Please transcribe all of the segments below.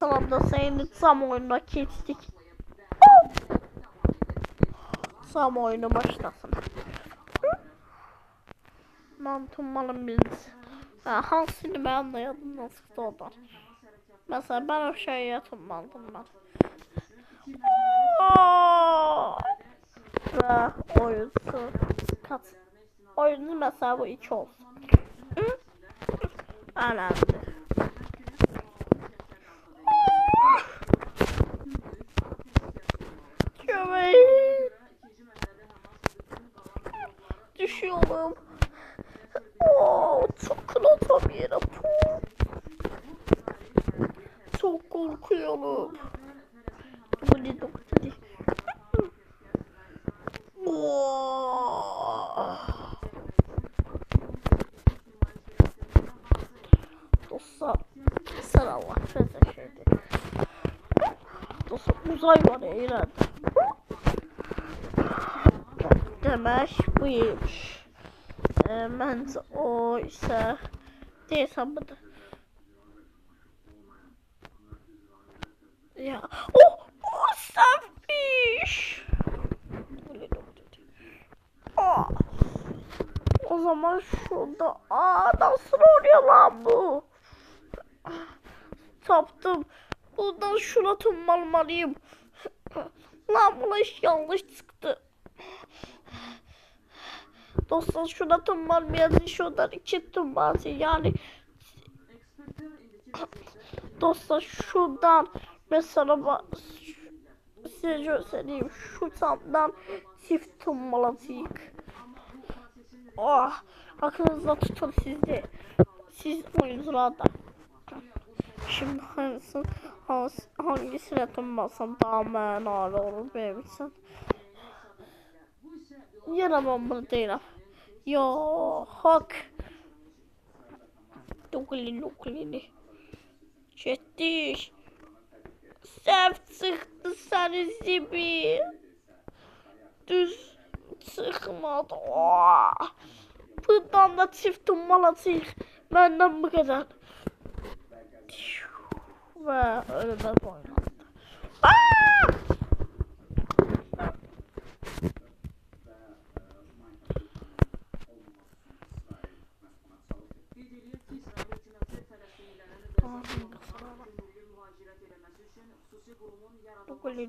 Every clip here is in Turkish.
Tamam da seni tam oyuna kestik. Tam oyunu başlasın. Mantımalım biz. Ha, hansını ben anlayadım nasıl oradan. Mesela ben o şeye tırmandım ben. Ve oyuncu kat. Oyuncu mesela bu iki olsun. Hı? Önemli. Köpeğim. Düşüyorum. Oo, çok kılatam yere. Çok korkuyorum. Bu ne doktor? Dostlar, sen Allah bize şeydi. Dostlar uzay var ya ileride. Demek buymuş. Ee, ben de o ise değilsem bu Ya o o sevmiş. Öyle doktor. Aa. O zaman şurada aa nasıl oluyor lan bu? Taptım. Buradan şuna tırmanmalıyım. Lan buna iş yanlış çıktı. Dostlar şuna tırmanmayalım. Şuradan iki tırmansın. Yani dostlar şuradan mesela size göstereyim. Şu tamdan çift tırmalıyız. Oh, aklınızda tutun sizde. Siz oyuncularda. Şimdi hangisi, hangisi, hangisine tırmansam daha manalı olur benim için. Yine ben bunu değilim. Yo, hak. Dokuli dokuli. Çettiş. Sef çıktı seni zibi. Düz çıkmadı. Buradan da çift tummalatıyık. Benden bu kadar. Ve öyle de oynandı. Aa!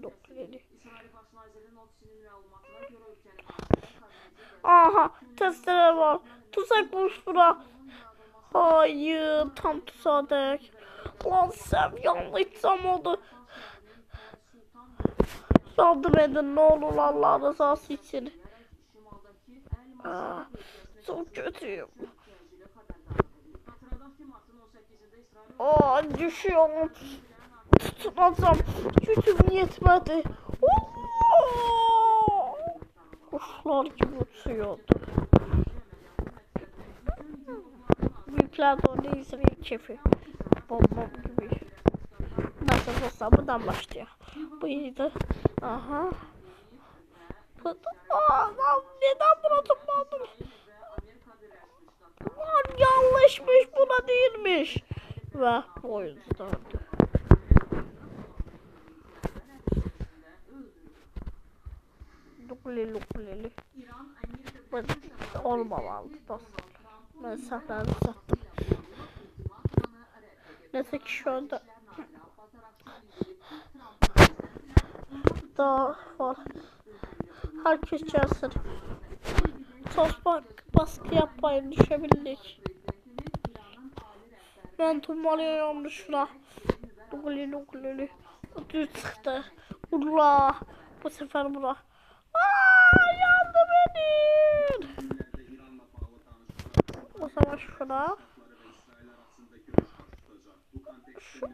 Dokuli. Aha testere var. Tuzak bulmuş bura. Hayır tam tuzağa denk. Lan sen yanlış oldu. Yardım edin ne olur Allah rızası için. Aa, çok kötüyüm. Aa düşüyorum. Tutunacağım. Gücüm yetmedi. Kuşlar gibi uçuyordu. Büyükler de orada izlemeyi keyfi. Bombom gibi. Nasıl olsa buradan başlıyor. Buydu. Aha. Bu Aa, lan neden buna tutmadım? Lan yanlışmış buna değilmiş. Ve oyun Lukuleli lukuleli. Bu olmamalı dostlar. Ben sahneyi sattım. Neyse ki şu anda daha var. Herkes. Toz bak baskı yapmayın düşebildik. Ben tırmanıyorum şuna. Luguli luguli. Düz çıktı. Ula. Bu sefer bura. Aa, yardım edin. O zaman şuna. Şu,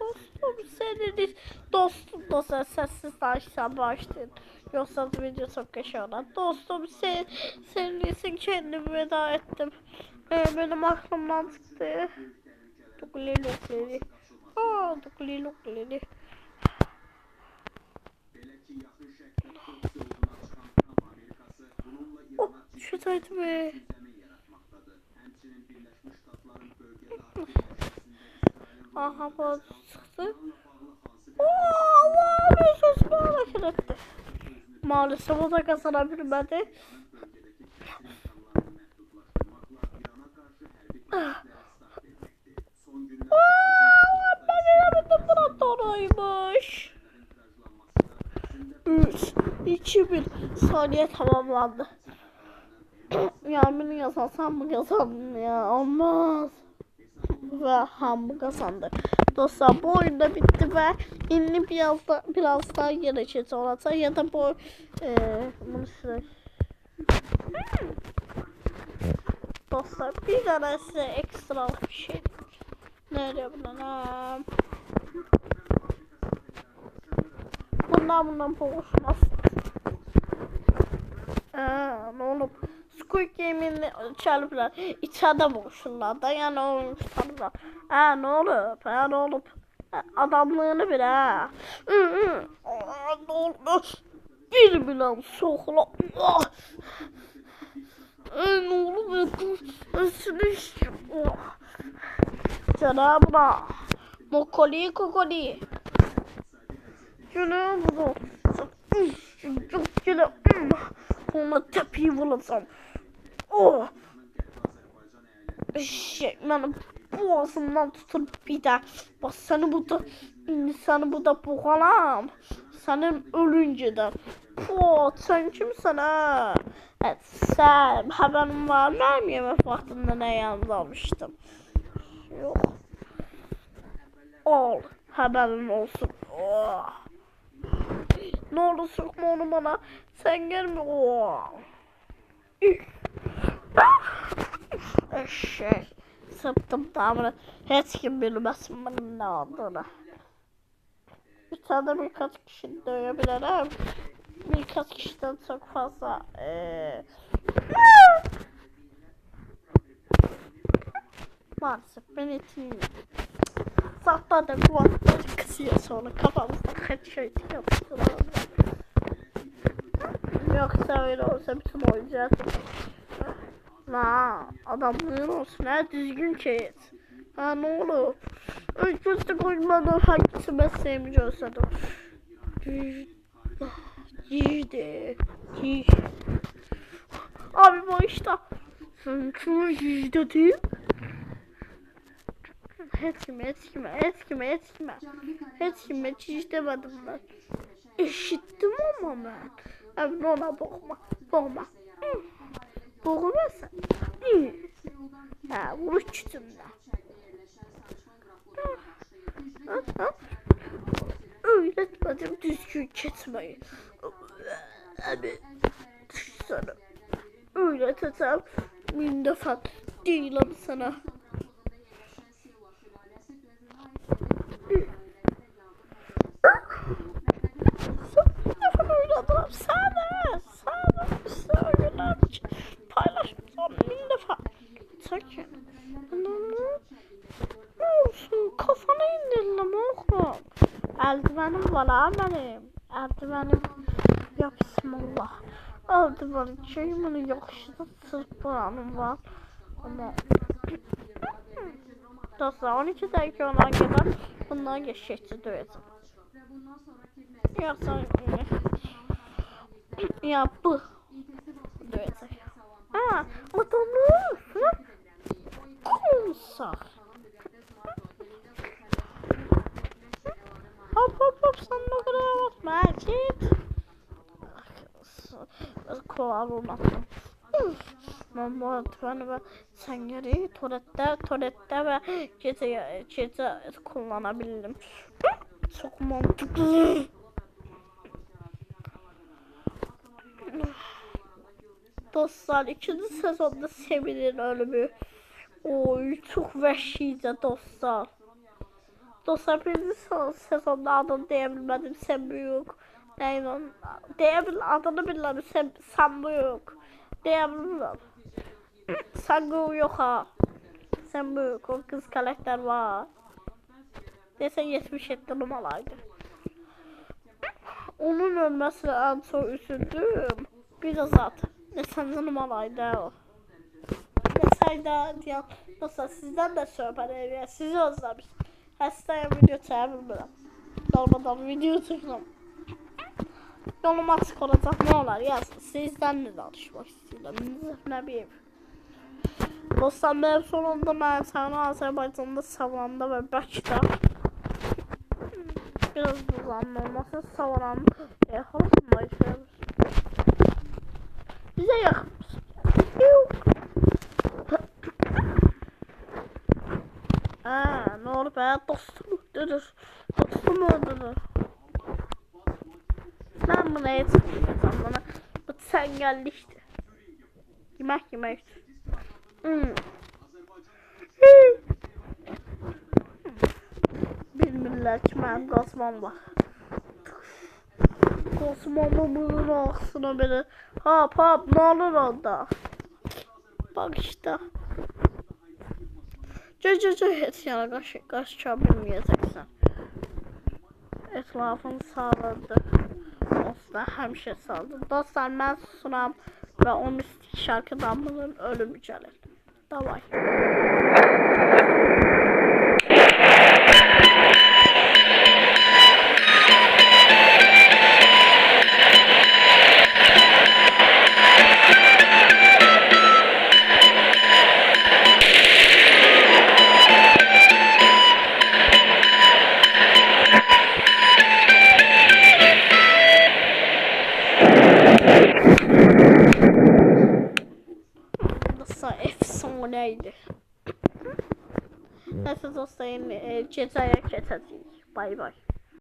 dostum seni dostum sen sessiz baştan başladın. Yoksa video çok yaşıyorlar. Dostum sen, senin için kendimi veda ettim. Ee, benim aklımdan çıktı. Dokuli dokuli. Aa dokuli dokuli. Oh, şuradaydı be. Aha bu çıktı. Oo, Allah bir sesini hareket etti. Maalesef o da kazanabilmedi. Doğruymuş. 3, 2, 1 saniye tamamlandı. Yağmur'un yazansam mı kazandım ya? Olmaz. Ve ham bu kazandı. Dostlar bu oyun da bitti ve indi biraz da biraz daha yarışacağız olacak ya da bu e, bunu size Dostlar bir tane size ekstra bir şey Nerede bunlar? Bunlar bundan boğuşmaz. Aa, ne olup Squid Game'in çalıplar. İçeride boğuşurlar da yani olmuşlar. Ha ne olup? Ha ne olup? Ha, Adamlığını bir ha. Ne oldu? Bir bilen sokla. Ah. Ay, ne olup? Nasıl iş? Oh. Cenab-ı Mokoli kokoli. Cenab-ı Çok güzel. Ona tepiyi vuracağım. Oh. Şey, benim boğazımdan tutup bir de bak seni burada seni burada boğalam. Senin ölünce de. Oh, sen kimsin ha? Evet, sen haberin var mı? Yemek vaxtında ne yanımda almıştım. Yok. Ol. Haberin olsun. Oh. Ne olur sokma onu bana. Sen gelme. Oh. Şey. Sıptım tamamını. Hiç kim bilmesin benim ne olduğunu. Bir tane birkaç kişi dövebilirim. Birkaç kişiden çok fazla. Ee... Maalesef ben etim Sahte da kulakları kısıyor sonra kafamızda kaç şey yapıyorlar. Yoksa öyle olsa bütün oyuncağı La adamlığın olsun ha düzgün kes. Ha ne olur. Öncüsü koymadan hangisi mesleğimi gösterdim. Cide. Cide. Abi bu işte. Şunu cide değil. Eskime, eskime, eskime, eskime. Eskime, hiç demedim ben. İşittim ama ben. Abi ona bakma, bakma. Bakma sen. Hı. Ha, vuruş çütümden. Öğretmedim düzgün kesmeyi. Abi, sana. Öğreteceğim. Bin defa değilim sana. Eldivenim var ha benim. Eldivenim. Ya bismillah. Eldivenim şeyimin yakışıda sırf buranım var. Ama Dostlar 12 dakika ona kadar bundan geçecekti döveceğim. Yoksa ya bu döveceğim. Ha, adamı kumsa. Hop hop hop sen ne kadar bakma git. Kovar olmasın. Ben bu arada ve sengeri tuvalette, tuvalette ve gece, gece kullanabildim. Çok mantıklı. Dostlar ikinci sezonda Sevin'in ölümü. Oy çok vahşiydi dostlar. Dostlar birinci se- sezonda adını diyebilmedim sen büyük. Neyse diyebil adını bilmedim sen, sen büyük. Diyebilirim. Sen büyük yok ha. Sen büyük o kız karakter var. Neyse 77 numaraydı. Onun ölmesine en çok üzüldüm. Bir de zaten. Ne senden numaraydı o. Ne sayda diye. Nasıl sizden de söhbət edir. Sizi özləmiş. Hastayım video çevirmirəm. Dalmadan video çəkirəm. Yolum açıq olacaq nə olar yazın. Sizdən nə danışmaq istəyirəm. Nə bileyim. Dostlar mənim sonunda mən səni Azərbaycanda Savanda və Bakıda biraz olmasa Savanın e, halısında yaşayırız. Bize yakın. Aa, ne olur be dostum öldürür. Dostum öldürür. Ben buna yetişmeyeceğim bana. Bu sen geldi işte. Yemek yemek. Hmm. Mənim qazmam var. Qazmamı bunun ağzına belə. Hop hop, nə olur orada? Bak işte. Cö cö cö heç yana qaş, qaşça bilməyəcəksən. Etrafın sağladı. Dostlar həmişə saldı. Dostlar mən susuram və o mistik şarkıdan bunun ölümü gəlir. Davay. Neyse dostlar, e, gecəyə keçəcəyik. Bay bay.